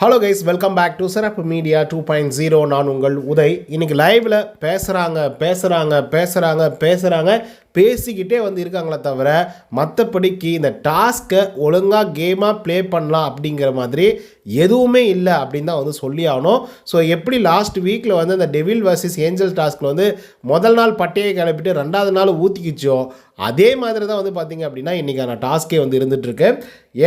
Hello guys welcome back to சிறப்பு media two point zero நான் உங்கள் உதய். இன்னைக்கு லைவில் பேசுகிறாங்க பேசுகிறாங்க பேசுகிறாங்க பேசுகிறாங்க பேசிக்கிட்டே வந்து இருக்காங்களே தவிர மற்றபடிக்கு இந்த டாஸ்க்கை ஒழுங்காக கேமாக ப்ளே பண்ணலாம் அப்படிங்கிற மாதிரி எதுவுமே இல்லை அப்படின்னு தான் வந்து சொல்லி ஆகணும். ஸோ எப்படி லாஸ்ட் வீக்கில் வந்து அந்த டெவில் வர்சஸ் ஏஞ்சல் டாஸ்கில் வந்து முதல் நாள் பட்டையை கிளப்பிட்டு ரெண்டாவது நாள் ஊற்றிக்கிச்சோ அதே மாதிரி தான் வந்து பார்த்திங்க அப்படின்னா இன்றைக்கான டாஸ்க்கே வந்து இருந்துகிட்ருக்கு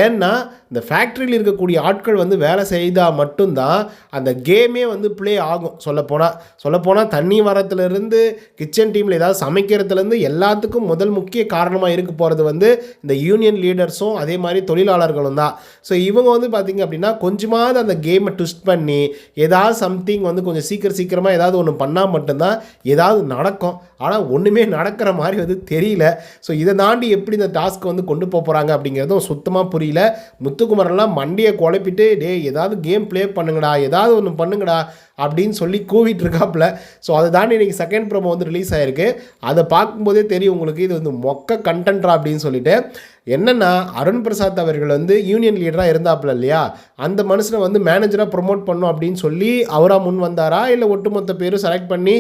ஏன்னா இந்த ஃபேக்ட்ரியில் இருக்கக்கூடிய ஆட்கள் வந்து வேலை செய்தால் மட்டும்தான் அந்த கேமே வந்து ப்ளே ஆகும். சொல்லப்போனால் சொல்லப்போனால் தண்ணி வரத்துலேருந்து கிச்சன் டீமில் ஏதாவது சமைக்கிறதுலேருந்து எல்லாத்துக்கும் முதல் முக்கிய காரணமாக இருக்க போகிறது வந்து இந்த யூனியன் லீடர்ஸும் அதே மாதிரி தொழிலாளர்களும் தான். ஸோ இவங்க வந்து பார்த்திங்க அப்படின்னா கொஞ்சமாவது அந்த கேமை ட்விஸ்ட் பண்ணி ஏதாவது சம்திங் வந்து கொஞ்சம் சீக்கிரம் சீக்கிரமாக ஏதாவது ஒன்று பண்ணால் மட்டும்தான் ஏதாவது நடக்கும். ஆனால் ஒன்றுமே நடக்கிற மாதிரி வந்து தெரியல. ஸோ இதை தாண்டி எப்படி இந்த டாஸ்க்கு வந்து கொண்டு போக போகிறாங்க அப்படிங்கிறதும் சுத்தமாக புரியல. முத்துக்குமரெல்லாம் மண்டியை குழப்பிட்டு டே ஏதாவது கேம் ப்ளே பண்ணுங்கடா ஏதாவது ஒன்று பண்ணுங்கடா அப்படின்னு சொல்லி கூவிட்டு இருக்காப்புல ஸோ அதை தாண்டி இன்றைக்கி செகண்ட் ப்ரோமோ வந்து ரிலீஸ் ஆகிருக்கு அதை பார்க்கும்போதே தெரியும் உங்களுக்கு இது வந்து மொக்க கண்டென்ட்ரா அப்படின்னு சொல்லிட்டு என்னென்னா அருண் பிரசாத் அவர்கள் வந்து யூனியன் லீடராக இருந்தாப்புல இல்லையா? அந்த மனுஷனை வந்து மேனேஜராக ப்ரொமோட் பண்ணும் அப்படின்னு சொல்லி அவராக முன் வந்தாரா? இல்லை ஒட்டுமொத்த பேரும் செலக்ட் பண்ணி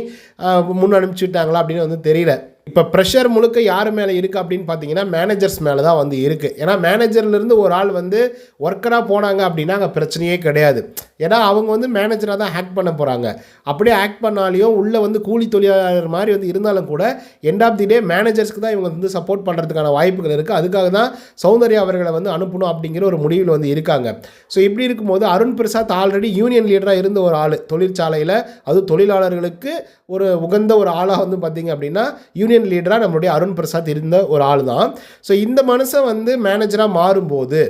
முன் அனுப்பிச்சுட்டாங்களா அப்படின்னு வந்து தெரியல. இப்போ ப்ரெஷர் முழுக்க யார் மேலே இருக்குது அப்படின்னு பார்த்தீங்கன்னா மேனேஜர்ஸ் மேலே தான் வந்து இருக்குது ஏன்னா மேனேஜர்லேருந்து ஒரு ஆள் வந்து ஒர்க்கராக போனாங்க அப்படின்னா அங்கே பிரச்சனையே கிடையாது. ஏன்னா அவங்க வந்து மேனேஜராக தான் ஆக்ட் பண்ண போகிறாங்க அப்படியே ஆக்ட் பண்ணாலையும் உள்ளே வந்து கூலி தொழிலாளர் மாதிரி வந்து இருந்தாலும் கூட எண்ட் ஆஃப் தி டே மேனேஜர்ஸ்க்கு தான் இவங்க வந்து சப்போர்ட் பண்ணுறதுக்கான வாய்ப்புகள் இருக்குது அதுக்காக தான் சௌந்தர்யா அவர்களை வந்து அனுப்பணும் அப்படிங்கிற ஒரு முடிவில் வந்து இருக்காங்க. ஸோ இப்படி இருக்கும்போது அருண் பிரசாத் ஆல்ரெடி யூனியன் லீடராக இருந்த ஒரு ஆள். தொழிற்சாலையில் அது தொழிலாளர்களுக்கு ஒரு உகந்த ஒரு ஆளாக வந்து பார்த்தீங்க அப்படின்னா யூனியன் லீடராக நம்மளுடைய அருண் பிரசாத் இருந்த ஒரு ஆள் தான் ஸோ இந்த மனுஷன் வந்து மேனேஜராக மாறும்போது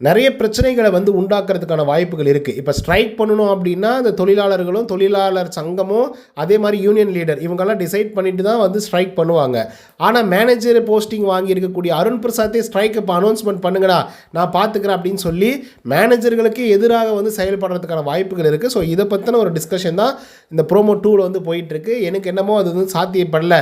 நிறைய பிரச்சனைகளை வந்து உண்டாக்குறதுக்கான வாய்ப்புகள் இருக்குது இப்போ ஸ்ட்ரைக் பண்ணணும் அப்படின்னா அந்த தொழிலாளர்களும் தொழிலாளர் சங்கமும் அதே மாதிரி யூனியன் லீடர் இவங்கெல்லாம் டிசைட் பண்ணிட்டு தான் வந்து ஸ்ட்ரைக் பண்ணுவாங்க. ஆனால் மேனேஜர் போஸ்டிங் வாங்கியிருக்கக்கூடிய அருண் பிரசாத்தே ஸ்ட்ரைக் இப்போ அனௌன்ஸ்மெண்ட் பண்ணுங்கடா நான் பார்த்துக்கிறேன் அப்படின்னு சொல்லி மேனேஜர்களுக்கு எதிராக வந்து செயல்படுறதுக்கான வாய்ப்புகள் இருக்குது ஸோ இதை பற்றின ஒரு டிஸ்கஷன் தான் இந்த ப்ரோமோ டூவில் வந்து போயிட்டுருக்கு. எனக்கு என்னமோ அது வந்து சாத்தியப்படல.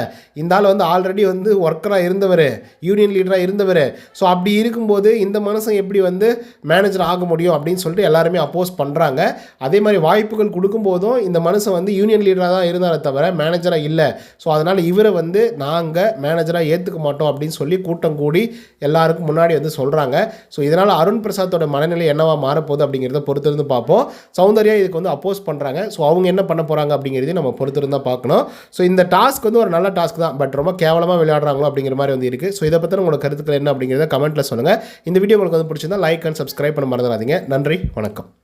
இந்த ஆள் வந்து ஆல்ரெடி வந்து ஒர்க்கராக இருந்தவர் யூனியன் லீடராக இருந்தவர். ஸோ அப்படி இருக்கும்போது இந்த மனுஷன் எப்படி வந்து மேனேஜர் ஆக முடியும் அப்படின்னு சொல்லிட்டு எல்லாருமே அப்போஸ் பண்ணுறாங்க அதே மாதிரி வாய்ப்புகள் கொடுக்கும்போதும் இந்த மனுஷன் வந்து யூனியன் லீடராக தான் இருந்தாரே தவிர மேனேஜராக இல்லை. ஸோ அதனால் இவரை வந்து நாங்கள் மேனேஜராக ஏற்றுக்க மாட்டோம் அப்படின்னு சொல்லி கூட்டம் கூடி எல்லாருக்கும் முன்னாடி வந்து சொல்கிறாங்க ஸோ இதனால் அருண் பிரசாத்தோட மனநிலை என்னவா மாறப்போகுது அப்படிங்கிறத பொறுத்திருந்து பார்ப்போம். சௌந்தர்யா இதுக்கு வந்து அப்போஸ் பண்ணுறாங்க ஸோ அவங்க என்ன பண்ண போகிறாங்க அப்படிங்கிறதையும் நம்ம பொறுத்திருந்து தான் பார்க்கணும். ஸோ இந்த டாஸ்க் வந்து ஒரு நல்ல டாஸ்க் தான். பட் ரொம்ப கேவலமாக விளையாடுறாங்களோ அப்படிங்கிற மாதிரி வந்து இருக்குது ஸோ இதை பற்றின உங்களோட கருத்துக்கள் என்ன அப்படிங்கிறத கமெண்ட்டில் சொல்லுங்கள் இந்த வீடியோ உங்களுக்கு வந்து பிடிச்சிருந்தா லைக் அண்ட் சப்ஸ்கிரைப் பண்ண மறந்துடாதீங்க. நன்றி வணக்கம்.